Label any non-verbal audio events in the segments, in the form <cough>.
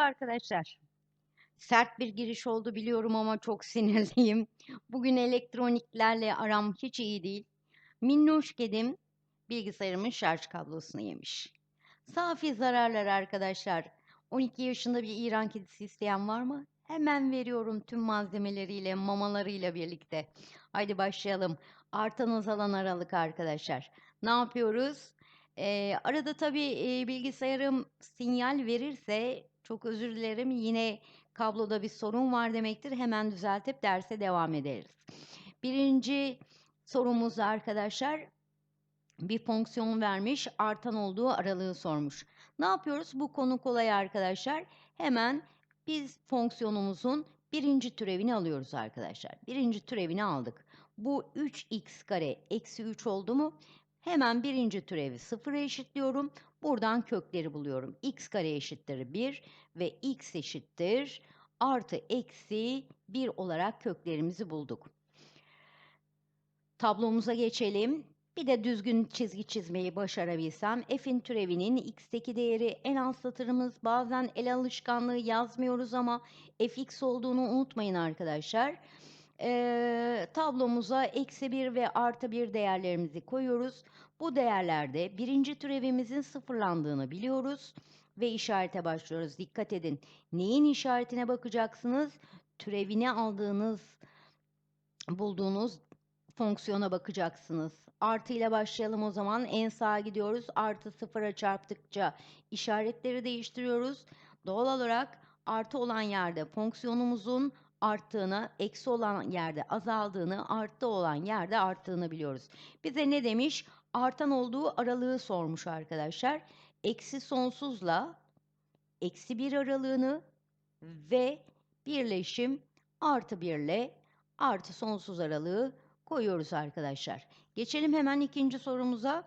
arkadaşlar. Sert bir giriş oldu biliyorum ama çok <laughs> sinirliyim. Bugün elektroniklerle aram hiç iyi değil. Minnoş kedim bilgisayarımın şarj kablosunu yemiş. Safi zararlar arkadaşlar. 12 yaşında bir İran kedisi isteyen var mı? Hemen veriyorum tüm malzemeleriyle, mamalarıyla birlikte. Haydi başlayalım. Artan azalan aralık arkadaşlar. Ne yapıyoruz? Ee, arada tabii e, bilgisayarım sinyal verirse çok özür dilerim. Yine kabloda bir sorun var demektir. Hemen düzeltip derse devam ederiz. Birinci sorumuz arkadaşlar bir fonksiyon vermiş, artan olduğu aralığı sormuş. Ne yapıyoruz? Bu konu kolay arkadaşlar. Hemen biz fonksiyonumuzun birinci türevini alıyoruz arkadaşlar. Birinci türevini aldık. Bu 3x kare eksi 3 oldu mu? Hemen birinci türevi sıfıra eşitliyorum. Buradan kökleri buluyorum. x kare eşittir 1 ve x eşittir artı eksi 1 olarak köklerimizi bulduk. Tablomuza geçelim. Bir de düzgün çizgi çizmeyi başarabilsem f'in türevinin x'teki değeri en alt satırımız bazen el alışkanlığı yazmıyoruz ama fx olduğunu unutmayın arkadaşlar. Ee, tablomuza eksi 1 ve artı 1 değerlerimizi koyuyoruz. Bu değerlerde birinci türevimizin sıfırlandığını biliyoruz ve işarete başlıyoruz. Dikkat edin. Neyin işaretine bakacaksınız? Türevini aldığınız, bulduğunuz fonksiyona bakacaksınız. Artı ile başlayalım o zaman. En sağa gidiyoruz. Artı sıfıra çarptıkça işaretleri değiştiriyoruz. Doğal olarak artı olan yerde fonksiyonumuzun arttığını, eksi olan yerde azaldığını, arttı olan yerde arttığını biliyoruz. Bize ne demiş? Artan olduğu aralığı sormuş arkadaşlar. Eksi sonsuzla eksi bir aralığını ve birleşim artı birle artı sonsuz aralığı koyuyoruz arkadaşlar. Geçelim hemen ikinci sorumuza.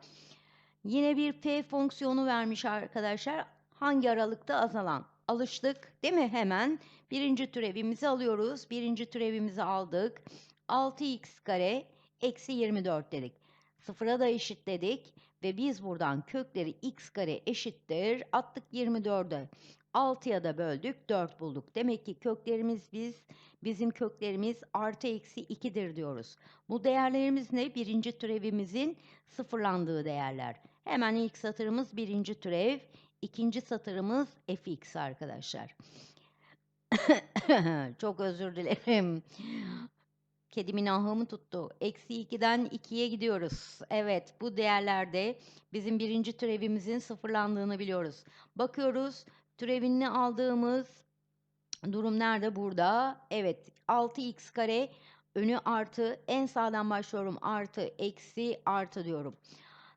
Yine bir p fonksiyonu vermiş arkadaşlar. Hangi aralıkta azalan? Alıştık değil mi? Hemen birinci türevimizi alıyoruz. Birinci türevimizi aldık. 6x kare eksi 24 dedik. Sıfıra da eşitledik ve biz buradan kökleri x kare eşittir. Attık 24'e. 6'ya da böldük 4 bulduk. Demek ki köklerimiz biz bizim köklerimiz artı eksi 2'dir diyoruz. Bu değerlerimiz ne? Birinci türevimizin sıfırlandığı değerler. Hemen ilk satırımız birinci türev. İkinci satırımız fx arkadaşlar. <laughs> Çok özür dilerim. Kedimin ahımı tuttu. Eksi 2'den 2'ye gidiyoruz. Evet bu değerlerde bizim birinci türevimizin sıfırlandığını biliyoruz. Bakıyoruz türevini aldığımız durum nerede? Burada. Evet 6x kare önü artı en sağdan başlıyorum artı eksi artı diyorum.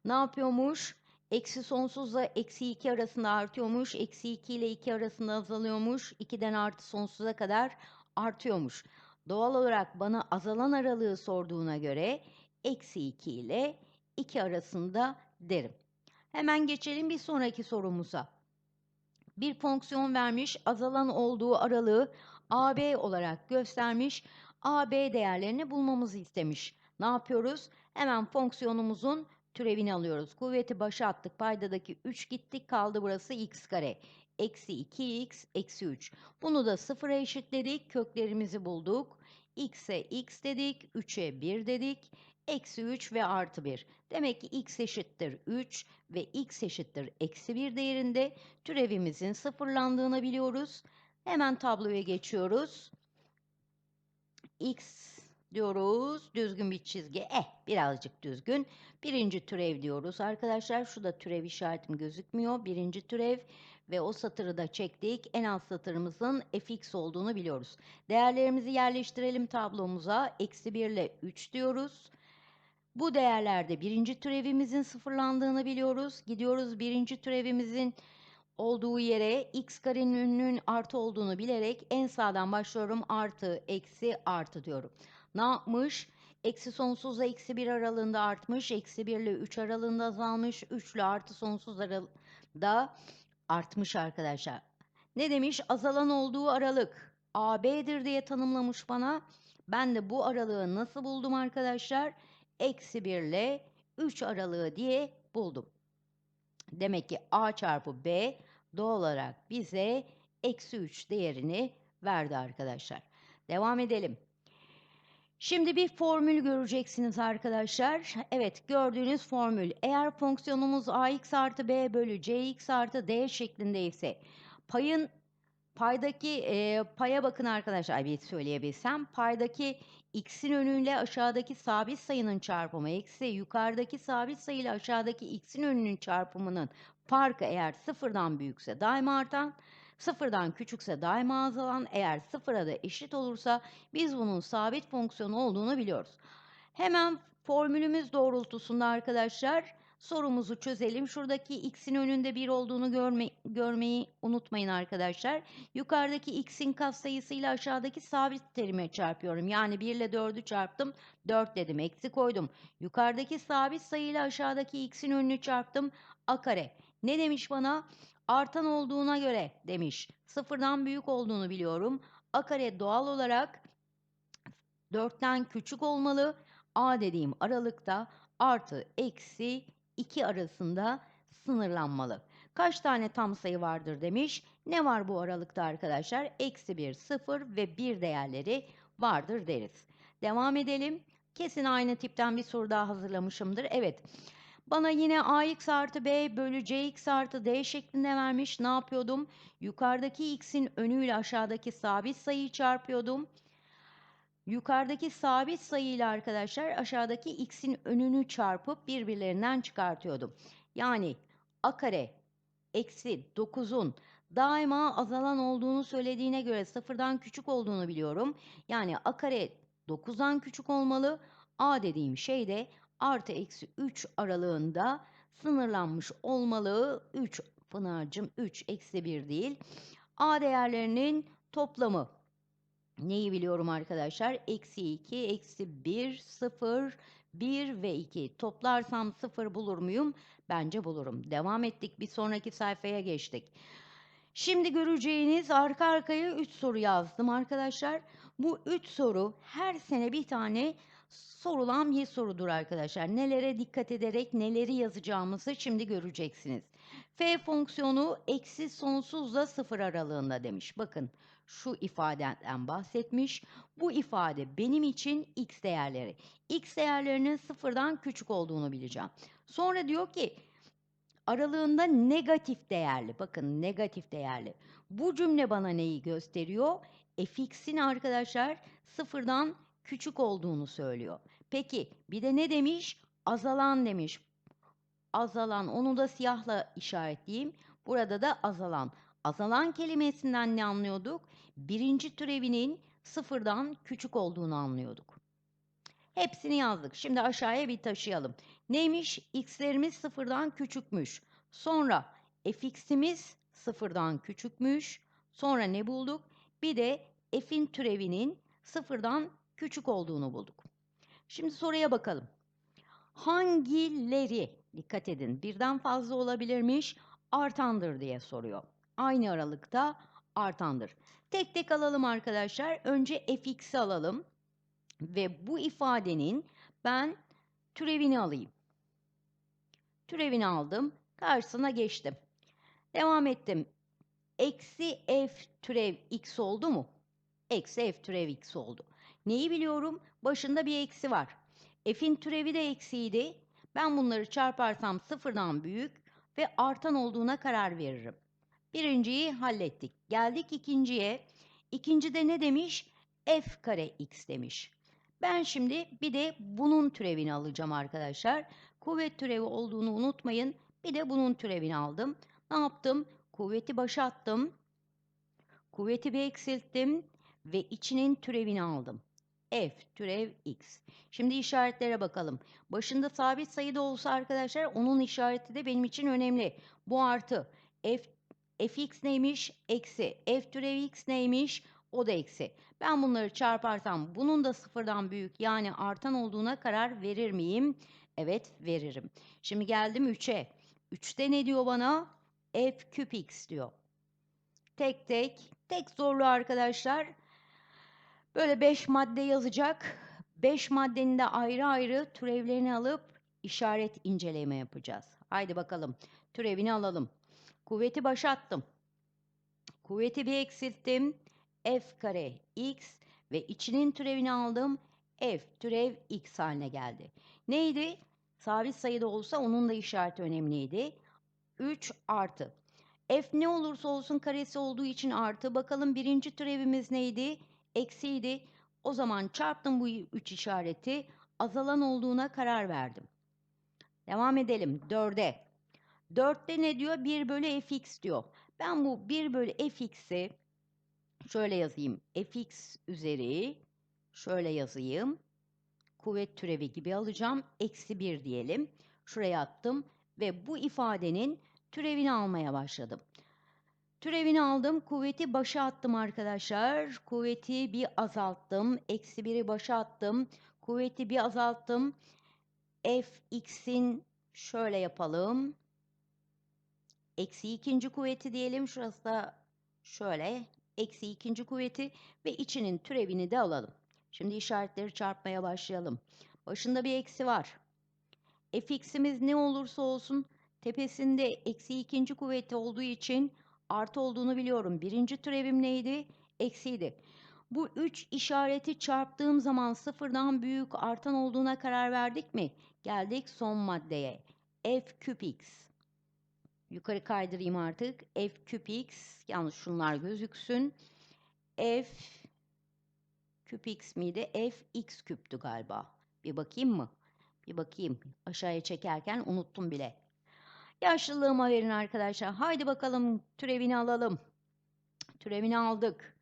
Ne yapıyormuş? Eksi sonsuzla eksi 2 arasında artıyormuş. Eksi 2 ile 2 arasında azalıyormuş. 2'den artı sonsuza kadar artıyormuş. Doğal olarak bana azalan aralığı sorduğuna göre eksi 2 ile 2 arasında derim. Hemen geçelim bir sonraki sorumuza. Bir fonksiyon vermiş, azalan olduğu aralığı AB olarak göstermiş. AB değerlerini bulmamızı istemiş. Ne yapıyoruz? Hemen fonksiyonumuzun türevini alıyoruz. Kuvveti başa attık. Paydadaki 3 gittik. Kaldı burası x kare. Eksi 2x eksi 3. Bunu da sıfıra eşitledik. Köklerimizi bulduk. x'e x dedik. 3'e 1 dedik. Eksi 3 ve artı 1. Demek ki x eşittir 3 ve x eşittir eksi 1 değerinde türevimizin sıfırlandığını biliyoruz. Hemen tabloya geçiyoruz. x diyoruz. Düzgün bir çizgi. Eh birazcık düzgün. Birinci türev diyoruz arkadaşlar. Şurada türev işaretim gözükmüyor. Birinci türev ve o satırı da çektik. En alt satırımızın fx olduğunu biliyoruz. Değerlerimizi yerleştirelim tablomuza. Eksi 1 ile 3 diyoruz. Bu değerlerde birinci türevimizin sıfırlandığını biliyoruz. Gidiyoruz birinci türevimizin olduğu yere x karenin artı olduğunu bilerek en sağdan başlıyorum. Artı, eksi, artı diyorum. Ne yapmış? Eksi sonsuzla eksi 1 aralığında artmış. Eksi 1 ile 3 aralığında azalmış. 3 ile artı sonsuz aralığında artmış arkadaşlar. Ne demiş? Azalan olduğu aralık AB'dir diye tanımlamış bana. Ben de bu aralığı nasıl buldum arkadaşlar? Eksi 1 ile 3 aralığı diye buldum. Demek ki A çarpı B doğal olarak bize eksi 3 değerini verdi arkadaşlar. Devam edelim. Şimdi bir formül göreceksiniz arkadaşlar. Evet gördüğünüz formül. Eğer fonksiyonumuz ax artı b bölü cx artı d şeklinde ise payın paydaki e, paya bakın arkadaşlar bir söyleyebilsem. Paydaki x'in önüyle aşağıdaki sabit sayının çarpımı eksi yukarıdaki sabit sayı ile aşağıdaki x'in önünün çarpımının farkı eğer sıfırdan büyükse daima artan Sıfırdan küçükse daima azalan, eğer sıfıra da eşit olursa biz bunun sabit fonksiyon olduğunu biliyoruz. Hemen formülümüz doğrultusunda arkadaşlar sorumuzu çözelim. Şuradaki x'in önünde 1 olduğunu görme, görmeyi unutmayın arkadaşlar. Yukarıdaki x'in katsayısıyla aşağıdaki sabit terime çarpıyorum. Yani 1 ile 4'ü çarptım. 4 dedim. Eksi koydum. Yukarıdaki sabit sayıyla aşağıdaki x'in önünü çarptım. A kare. Ne demiş bana? Artan olduğuna göre demiş. Sıfırdan büyük olduğunu biliyorum. A kare doğal olarak 4'ten küçük olmalı. A dediğim aralıkta artı eksi 2 arasında sınırlanmalı. Kaç tane tam sayı vardır demiş. Ne var bu aralıkta arkadaşlar? Eksi 1, 0 ve 1 değerleri vardır deriz. Devam edelim. Kesin aynı tipten bir soru daha hazırlamışımdır. Evet. Bana yine ax artı b bölü cx artı d şeklinde vermiş. Ne yapıyordum? Yukarıdaki x'in önüyle aşağıdaki sabit sayıyı çarpıyordum. Yukarıdaki sabit sayıyla arkadaşlar aşağıdaki x'in önünü çarpıp birbirlerinden çıkartıyordum. Yani a kare eksi 9'un daima azalan olduğunu söylediğine göre sıfırdan küçük olduğunu biliyorum. Yani a kare 9'dan küçük olmalı. A dediğim şey de artı eksi 3 aralığında sınırlanmış olmalı. 3 Pınar'cığım 3 eksi 1 değil. A değerlerinin toplamı. Neyi biliyorum arkadaşlar? Eksi 2, eksi 1, 0, 1 ve 2. Toplarsam 0 bulur muyum? Bence bulurum. Devam ettik. Bir sonraki sayfaya geçtik. Şimdi göreceğiniz arka arkaya 3 soru yazdım arkadaşlar. Bu 3 soru her sene bir tane sorulan bir sorudur arkadaşlar. Nelere dikkat ederek neleri yazacağımızı şimdi göreceksiniz. F fonksiyonu eksi sonsuzla sıfır aralığında demiş. Bakın şu ifadeden bahsetmiş. Bu ifade benim için x değerleri. x değerlerinin sıfırdan küçük olduğunu bileceğim. Sonra diyor ki aralığında negatif değerli. Bakın negatif değerli. Bu cümle bana neyi gösteriyor? fx'in arkadaşlar sıfırdan küçük olduğunu söylüyor. Peki bir de ne demiş? Azalan demiş. Azalan onu da siyahla işaretleyeyim. Burada da azalan. Azalan kelimesinden ne anlıyorduk? Birinci türevinin sıfırdan küçük olduğunu anlıyorduk. Hepsini yazdık. Şimdi aşağıya bir taşıyalım. Neymiş? X'lerimiz sıfırdan küçükmüş. Sonra fx'imiz sıfırdan küçükmüş. Sonra ne bulduk? Bir de f'in türevinin sıfırdan küçük olduğunu bulduk. Şimdi soruya bakalım. Hangileri, dikkat edin birden fazla olabilirmiş, artandır diye soruyor. Aynı aralıkta artandır. Tek tek alalım arkadaşlar. Önce fx'i alalım. Ve bu ifadenin ben türevini alayım. Türevini aldım. Karşısına geçtim. Devam ettim. Eksi f türev x oldu mu? Eksi f türev x oldu. Neyi biliyorum? Başında bir eksi var. F'in türevi de eksiydi. Ben bunları çarparsam sıfırdan büyük ve artan olduğuna karar veririm. Birinciyi hallettik. Geldik ikinciye. İkincide ne demiş? F kare x demiş. Ben şimdi bir de bunun türevini alacağım arkadaşlar. Kuvvet türevi olduğunu unutmayın. Bir de bunun türevini aldım. Ne yaptım? Kuvveti başa attım. Kuvveti bir eksilttim ve içinin türevini aldım f türev x. Şimdi işaretlere bakalım. Başında sabit sayı da olsa arkadaşlar onun işareti de benim için önemli. Bu artı f fx neymiş? Eksi. f türev x neymiş? O da eksi. Ben bunları çarparsam bunun da sıfırdan büyük yani artan olduğuna karar verir miyim? Evet veririm. Şimdi geldim 3'e. 3'te ne diyor bana? f küp x diyor. Tek tek. Tek zorlu arkadaşlar. Böyle 5 madde yazacak. 5 maddenin de ayrı ayrı türevlerini alıp işaret inceleme yapacağız. Haydi bakalım. Türevini alalım. Kuvveti başa attım. Kuvveti bir eksilttim. F kare x ve içinin türevini aldım. F türev x haline geldi. Neydi? Sabit sayıda olsa onun da işareti önemliydi. 3 artı. F ne olursa olsun karesi olduğu için artı. Bakalım birinci türevimiz neydi? Eksiydi. O zaman çarptım bu 3 işareti. Azalan olduğuna karar verdim. Devam edelim. 4'e. 4'te ne diyor? 1 bölü fx diyor. Ben bu 1 bölü fx'i şöyle yazayım. fx üzeri şöyle yazayım. Kuvvet türevi gibi alacağım. Eksi 1 diyelim. Şuraya attım ve bu ifadenin türevini almaya başladım. Türevini aldım. Kuvveti başa attım arkadaşlar. Kuvveti bir azalttım. Eksi 1'i başa attım. Kuvveti bir azalttım. fx'in şöyle yapalım. Eksi ikinci kuvveti diyelim. Şurası da şöyle. Eksi ikinci kuvveti ve içinin türevini de alalım. Şimdi işaretleri çarpmaya başlayalım. Başında bir eksi var. fx'imiz ne olursa olsun tepesinde eksi ikinci kuvveti olduğu için artı olduğunu biliyorum. Birinci türevim neydi? Eksiydi. Bu üç işareti çarptığım zaman sıfırdan büyük artan olduğuna karar verdik mi? Geldik son maddeye. f küp x. Yukarı kaydırayım artık. f küp x. Yalnız şunlar gözüksün. f küp x miydi? f x küptü galiba. Bir bakayım mı? Bir bakayım. Aşağıya çekerken unuttum bile. Yaşlılığıma verin arkadaşlar. Haydi bakalım türevini alalım. Türevini aldık.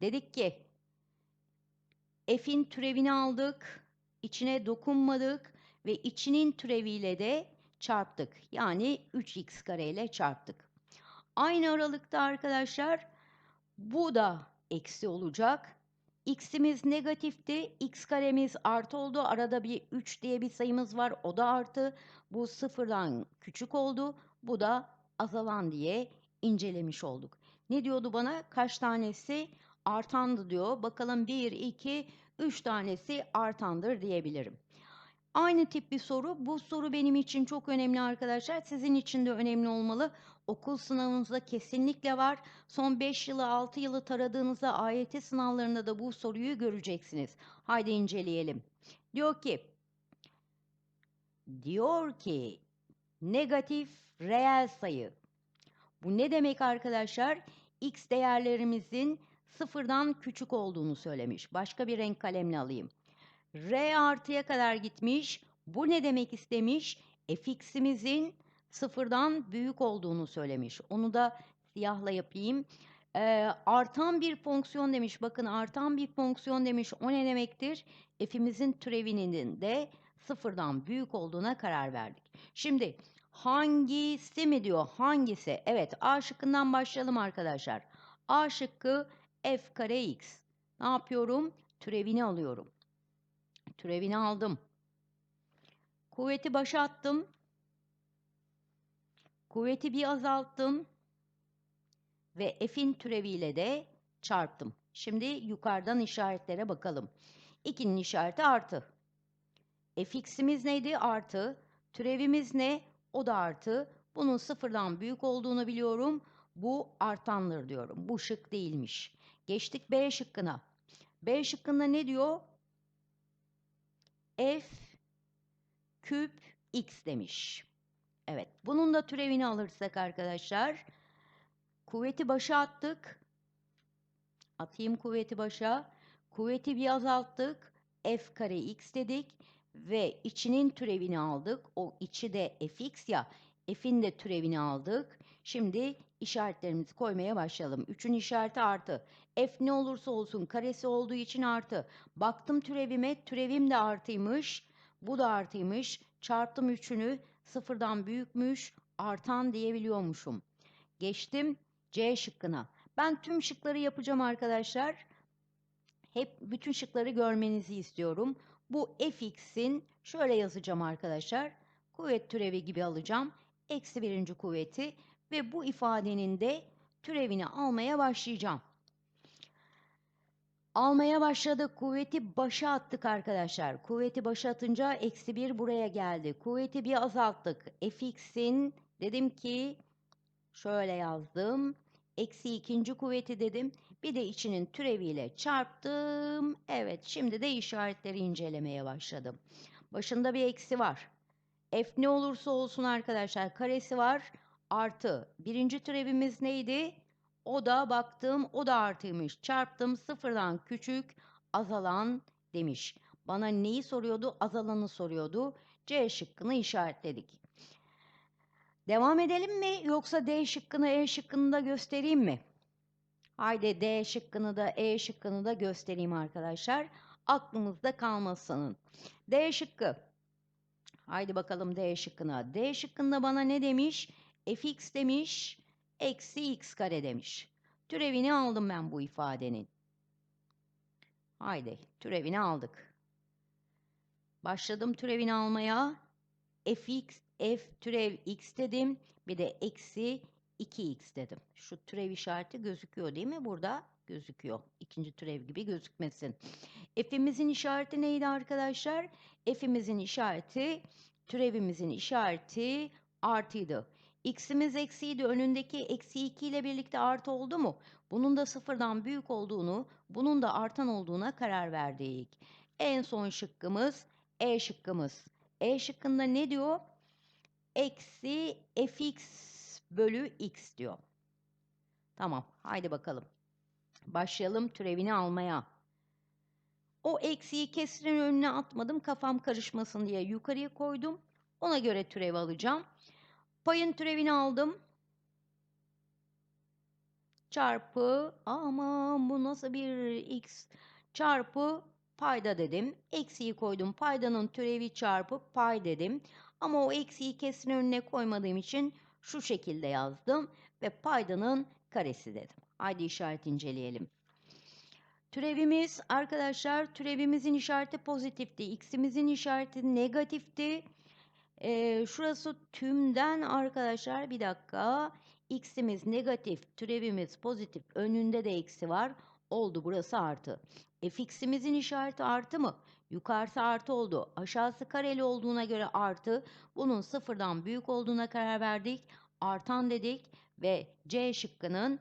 Dedik ki f'in türevini aldık. İçine dokunmadık ve içinin türeviyle de çarptık. Yani 3x kare ile çarptık. Aynı aralıkta arkadaşlar bu da eksi olacak. X'imiz negatifti. X karemiz artı oldu. Arada bir 3 diye bir sayımız var. O da artı. Bu sıfırdan küçük oldu. Bu da azalan diye incelemiş olduk. Ne diyordu bana? Kaç tanesi artandı diyor. Bakalım 1, 2, 3 tanesi artandır diyebilirim. Aynı tip bir soru. Bu soru benim için çok önemli arkadaşlar. Sizin için de önemli olmalı. Okul sınavınızda kesinlikle var. Son 5 yılı 6 yılı taradığınızda AYT sınavlarında da bu soruyu göreceksiniz. Haydi inceleyelim. Diyor ki diyor ki negatif reel sayı. Bu ne demek arkadaşlar? X değerlerimizin sıfırdan küçük olduğunu söylemiş. Başka bir renk kalemle alayım. R artıya kadar gitmiş. Bu ne demek istemiş? fx'imizin sıfırdan büyük olduğunu söylemiş. Onu da siyahla yapayım. Ee, artan bir fonksiyon demiş. Bakın artan bir fonksiyon demiş. O ne demektir? F'imizin türevinin de sıfırdan büyük olduğuna karar verdik. Şimdi hangisi mi diyor? Hangisi? Evet A şıkkından başlayalım arkadaşlar. A şıkkı f kare x. Ne yapıyorum? Türevini alıyorum. Türevini aldım. Kuvveti başa attım. Kuvveti bir azalttım. Ve f'in türeviyle de çarptım. Şimdi yukarıdan işaretlere bakalım. 2'nin işareti artı. fx'imiz neydi? Artı. Türevimiz ne? O da artı. Bunun sıfırdan büyük olduğunu biliyorum. Bu artandır diyorum. Bu şık değilmiş. Geçtik B şıkkına. B şıkkında ne diyor? F küp x demiş. Evet. Bunun da türevini alırsak arkadaşlar. Kuvveti başa attık. Atayım kuvveti başa. Kuvveti bir azalttık. F kare x dedik. Ve içinin türevini aldık. O içi de fx ya. F'in de türevini aldık. Şimdi işaretlerimizi koymaya başlayalım. 3'ün işareti artı. F ne olursa olsun karesi olduğu için artı. Baktım türevime. Türevim de artıymış. Bu da artıymış. Çarptım 3'ünü. Sıfırdan büyükmüş. Artan diyebiliyormuşum. Geçtim C şıkkına. Ben tüm şıkları yapacağım arkadaşlar. Hep bütün şıkları görmenizi istiyorum. Bu fx'in şöyle yazacağım arkadaşlar. Kuvvet türevi gibi alacağım. Eksi birinci kuvveti ve bu ifadenin de türevini almaya başlayacağım. Almaya başladık. Kuvveti başa attık arkadaşlar. Kuvveti başa atınca eksi bir buraya geldi. Kuvveti bir azalttık. fx'in dedim ki şöyle yazdım. Eksi ikinci kuvveti dedim. Bir de içinin türeviyle çarptım. Evet şimdi de işaretleri incelemeye başladım. Başında bir eksi var. F ne olursa olsun arkadaşlar karesi var. Artı. Birinci türevimiz neydi? O da baktım o da artıymış. Çarptım sıfırdan küçük azalan demiş. Bana neyi soruyordu? Azalanı soruyordu. C şıkkını işaretledik. Devam edelim mi yoksa D şıkkını E şıkkını da göstereyim mi? Haydi D şıkkını da E şıkkını da göstereyim arkadaşlar. Aklımızda kalmasın. D şıkkı. Haydi bakalım D şıkkına. D şıkkında bana ne demiş? fx demiş, eksi x kare demiş. Türevini aldım ben bu ifadenin. Haydi türevini aldık. Başladım türevini almaya. fx, f türev x dedim. Bir de eksi 2x dedim. Şu türev işareti gözüküyor değil mi? Burada gözüküyor. İkinci türev gibi gözükmesin. F'imizin işareti neydi arkadaşlar? F'imizin işareti, türevimizin işareti artıydı. X'imiz eksiydi. Önündeki eksi 2 ile birlikte artı oldu mu? Bunun da sıfırdan büyük olduğunu, bunun da artan olduğuna karar verdik. En son şıkkımız E şıkkımız. E şıkkında ne diyor? Eksi fx bölü x diyor. Tamam, haydi bakalım. Başlayalım türevini almaya. O eksiği kesirin önüne atmadım kafam karışmasın diye yukarıya koydum. Ona göre türev alacağım. Payın türevini aldım. Çarpı aman bu nasıl bir x çarpı payda dedim. Eksiği koydum. Paydanın türevi çarpı pay dedim. Ama o eksiği kesin önüne koymadığım için şu şekilde yazdım ve paydanın karesi dedim. Haydi işaret inceleyelim. Türevimiz arkadaşlar türevimizin işareti pozitifti. X'imizin işareti negatifti. Ee, şurası tümden arkadaşlar bir dakika. X'imiz negatif, türevimiz pozitif. Önünde de eksi var. Oldu burası artı. Fx'imizin işareti artı mı? Yukarısı artı oldu. Aşağısı kareli olduğuna göre artı. Bunun sıfırdan büyük olduğuna karar verdik. Artan dedik ve C şıkkının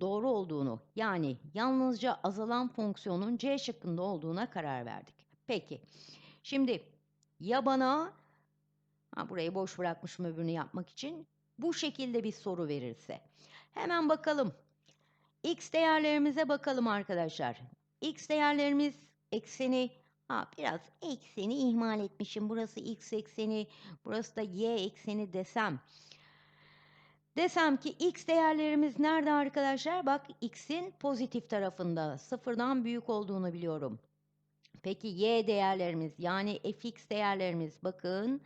doğru olduğunu yani yalnızca azalan fonksiyonun C şıkkında olduğuna karar verdik. Peki şimdi ya bana ha burayı boş bırakmışım öbürünü yapmak için bu şekilde bir soru verirse hemen bakalım. X değerlerimize bakalım arkadaşlar. X değerlerimiz ekseni ha biraz ekseni ihmal etmişim. Burası x ekseni, burası da y ekseni desem. Desem ki x değerlerimiz nerede arkadaşlar? Bak x'in pozitif tarafında. Sıfırdan büyük olduğunu biliyorum. Peki y değerlerimiz yani fx değerlerimiz bakın.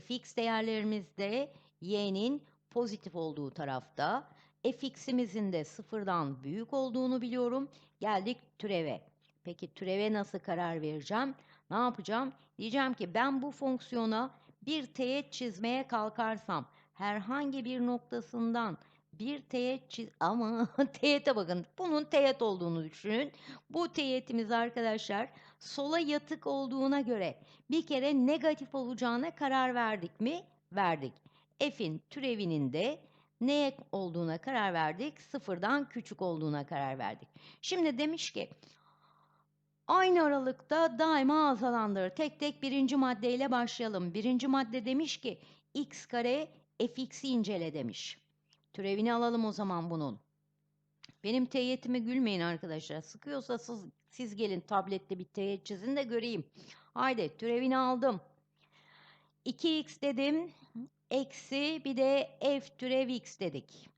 Fx değerlerimiz de y'nin pozitif olduğu tarafta. fx'imizin de sıfırdan büyük olduğunu biliyorum. Geldik türeve. Peki türeve nasıl karar vereceğim? Ne yapacağım? Diyeceğim ki ben bu fonksiyona bir teğet çizmeye kalkarsam herhangi bir noktasından bir teğet çiz ama <laughs> teğete bakın bunun teğet olduğunu düşünün. Bu teğetimiz arkadaşlar sola yatık olduğuna göre bir kere negatif olacağına karar verdik mi? Verdik. F'in türevinin de neye olduğuna karar verdik? Sıfırdan küçük olduğuna karar verdik. Şimdi demiş ki aynı aralıkta daima azalandır. Tek tek birinci maddeyle başlayalım. Birinci madde demiş ki x kare fx'i incele demiş. Türevini alalım o zaman bunun. Benim teğetime gülmeyin arkadaşlar. Sıkıyorsa siz, siz gelin tablette bir teğet çizin de göreyim. Haydi türevini aldım. 2x dedim. Eksi bir de f türev x dedik.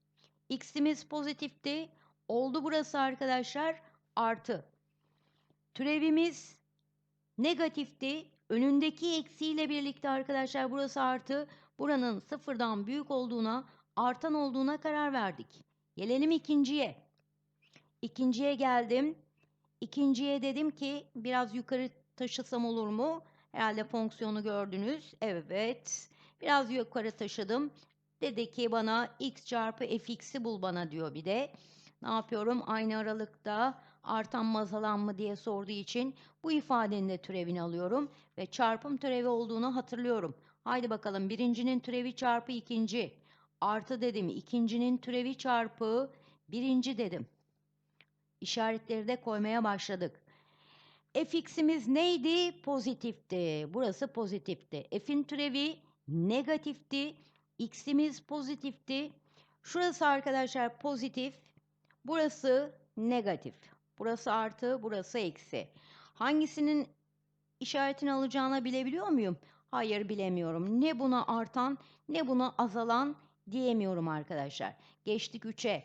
X'imiz pozitifti. Oldu burası arkadaşlar. Artı. Türevimiz negatifti. Önündeki eksiyle birlikte arkadaşlar burası artı. Buranın sıfırdan büyük olduğuna, artan olduğuna karar verdik. Gelelim ikinciye. İkinciye geldim. İkinciye dedim ki biraz yukarı taşısam olur mu? Herhalde fonksiyonu gördünüz. Evet. Biraz yukarı taşıdım. Dedi ki bana x çarpı fx'i bul bana diyor bir de. Ne yapıyorum? Aynı aralıkta artan mı azalan mı diye sorduğu için bu ifadenin de türevini alıyorum ve çarpım türevi olduğunu hatırlıyorum. Haydi bakalım birincinin türevi çarpı ikinci. Artı dedim ikincinin türevi çarpı birinci dedim. İşaretleri de koymaya başladık. fx'imiz neydi? Pozitifti. Burası pozitifti. F'in türevi negatifti. X'imiz pozitifti. Şurası arkadaşlar pozitif. Burası negatif. Burası artı, burası eksi. Hangisinin işaretini alacağını bilebiliyor muyum? Hayır bilemiyorum. Ne buna artan ne buna azalan diyemiyorum arkadaşlar. Geçtik 3'e.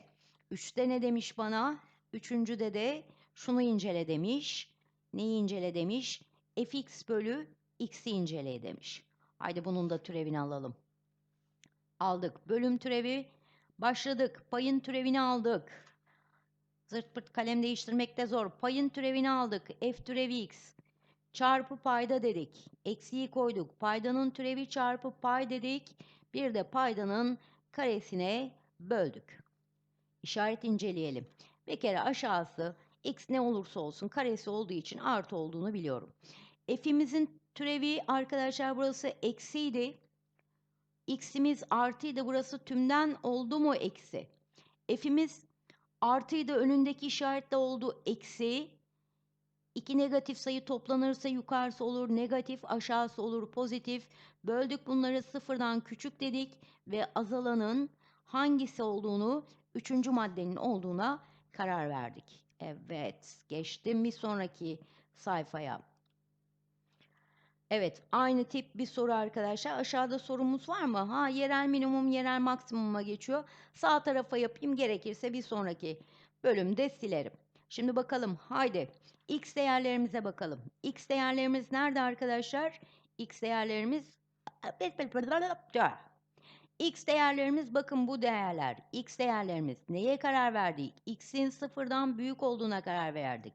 3'te ne demiş bana? Üçüncüde de şunu incele demiş. Neyi incele demiş? fx bölü x'i incele demiş. Haydi bunun da türevini alalım. Aldık. Bölüm türevi. Başladık. Payın türevini aldık. Zırt pırt kalem değiştirmekte zor. Payın türevini aldık. F türevi x. Çarpı payda dedik. Eksiği koyduk. Paydanın türevi çarpı pay dedik. Bir de paydanın karesine böldük. İşaret inceleyelim. Bir kere aşağısı x ne olursa olsun karesi olduğu için artı olduğunu biliyorum. F'imizin türevi arkadaşlar burası eksiydi. X'imiz artıydı. Burası tümden oldu mu eksi? F'imiz artıydı. Önündeki işaretle oldu eksi. İki negatif sayı toplanırsa yukarısı olur negatif, aşağısı olur pozitif. Böldük bunları sıfırdan küçük dedik ve azalanın hangisi olduğunu, üçüncü maddenin olduğuna karar verdik. Evet, geçtim bir sonraki sayfaya. Evet, aynı tip bir soru arkadaşlar. Aşağıda sorumuz var mı? Ha, yerel minimum, yerel maksimuma geçiyor. Sağ tarafa yapayım, gerekirse bir sonraki bölümde silerim. Şimdi bakalım, haydi. X değerlerimize bakalım. X değerlerimiz nerede arkadaşlar? X değerlerimiz X değerlerimiz bakın bu değerler. X değerlerimiz neye karar verdik? X'in sıfırdan büyük olduğuna karar verdik.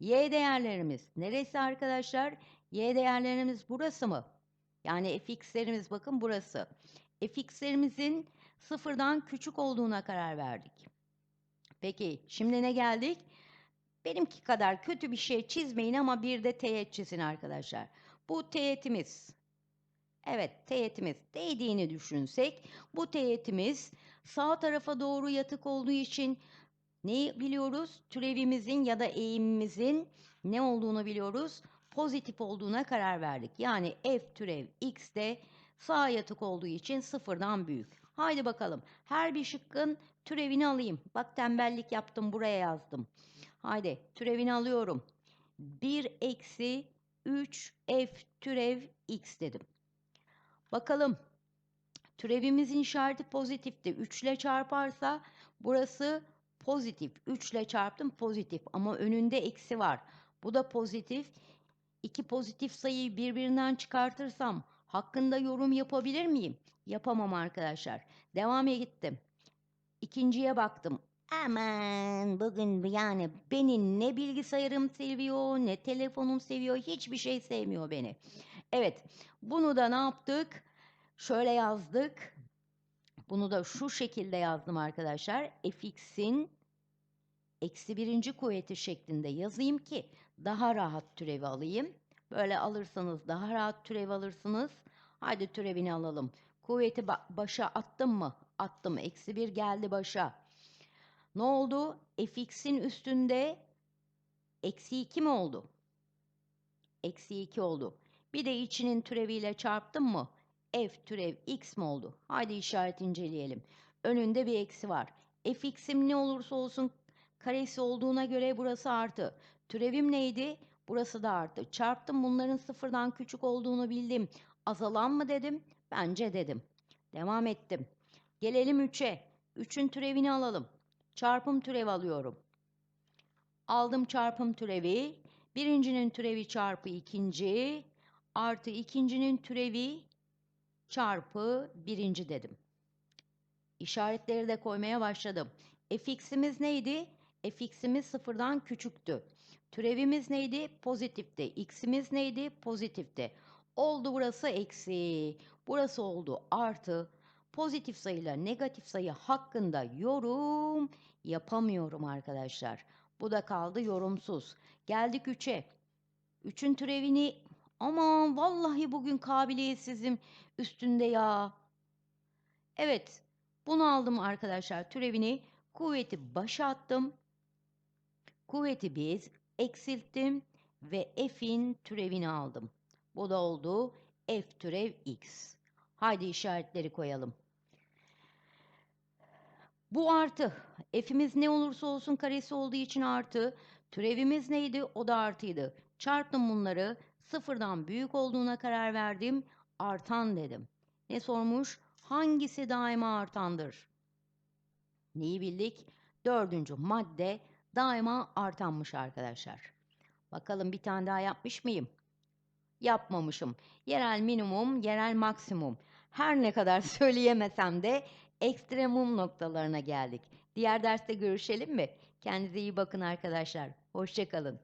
Y değerlerimiz neresi arkadaşlar? Y değerlerimiz burası mı? Yani fx'lerimiz bakın burası. fx'lerimizin sıfırdan küçük olduğuna karar verdik. Peki şimdi ne geldik? Benimki kadar kötü bir şey çizmeyin ama bir de teğet çizin arkadaşlar. Bu teğetimiz. Evet teğetimiz değdiğini düşünsek bu teğetimiz sağ tarafa doğru yatık olduğu için neyi biliyoruz? Türevimizin ya da eğimimizin ne olduğunu biliyoruz? Pozitif olduğuna karar verdik. Yani f türev x de sağ yatık olduğu için sıfırdan büyük. Haydi bakalım her bir şıkkın türevini alayım. Bak tembellik yaptım buraya yazdım. Haydi türevini alıyorum. 1 eksi 3 f türev x dedim. Bakalım türevimizin işareti pozitifti. 3 ile çarparsa burası pozitif. 3 ile çarptım pozitif ama önünde eksi var. Bu da pozitif. İki pozitif sayıyı birbirinden çıkartırsam hakkında yorum yapabilir miyim? Yapamam arkadaşlar. Devam gittim. İkinciye baktım. Aman bugün yani beni ne bilgisayarım seviyor ne telefonum seviyor hiçbir şey sevmiyor beni. Evet bunu da ne yaptık? Şöyle yazdık. Bunu da şu şekilde yazdım arkadaşlar. fx'in eksi birinci kuvveti şeklinde yazayım ki daha rahat türevi alayım. Böyle alırsanız daha rahat türev alırsınız. Haydi türevini alalım. Kuvveti başa attım mı? Attım. Eksi bir geldi başa. Ne oldu? fx'in üstünde eksi 2 mi oldu? Eksi 2 oldu. Bir de içinin türeviyle çarptım mı? f türev x mi oldu? Haydi işaret inceleyelim. Önünde bir eksi var. fx'im ne olursa olsun karesi olduğuna göre burası artı. Türevim neydi? Burası da artı. Çarptım bunların sıfırdan küçük olduğunu bildim. Azalan mı dedim? Bence dedim. Devam ettim. Gelelim 3'e. 3'ün türevini alalım. Çarpım türevi alıyorum. Aldım çarpım türevi. Birincinin türevi çarpı ikinci artı ikincinin türevi çarpı birinci dedim. İşaretleri de koymaya başladım. fx'imiz neydi? fx'imiz sıfırdan küçüktü. Türevimiz neydi? Pozitifti. X'imiz neydi? Pozitifti. Oldu burası eksi. Burası oldu artı. Pozitif sayıyla negatif sayı hakkında yorum yapamıyorum arkadaşlar. Bu da kaldı yorumsuz. Geldik 3'e. 3'ün türevini aman vallahi bugün kabiliyetsizim üstünde ya. Evet bunu aldım arkadaşlar türevini Kuvveti başa attım. Kuvveti biz eksilttim ve f'in türevini aldım. Bu da oldu f türev x. Haydi işaretleri koyalım. Bu artı. F'imiz ne olursa olsun karesi olduğu için artı. Türevimiz neydi? O da artıydı. Çarptım bunları. Sıfırdan büyük olduğuna karar verdim. Artan dedim. Ne sormuş? Hangisi daima artandır? Neyi bildik? Dördüncü madde daima artanmış arkadaşlar. Bakalım bir tane daha yapmış mıyım? Yapmamışım. Yerel minimum, yerel maksimum. Her ne kadar <laughs> söyleyemesem de ekstremum noktalarına geldik. Diğer derste görüşelim mi? Kendinize iyi bakın arkadaşlar. Hoşçakalın.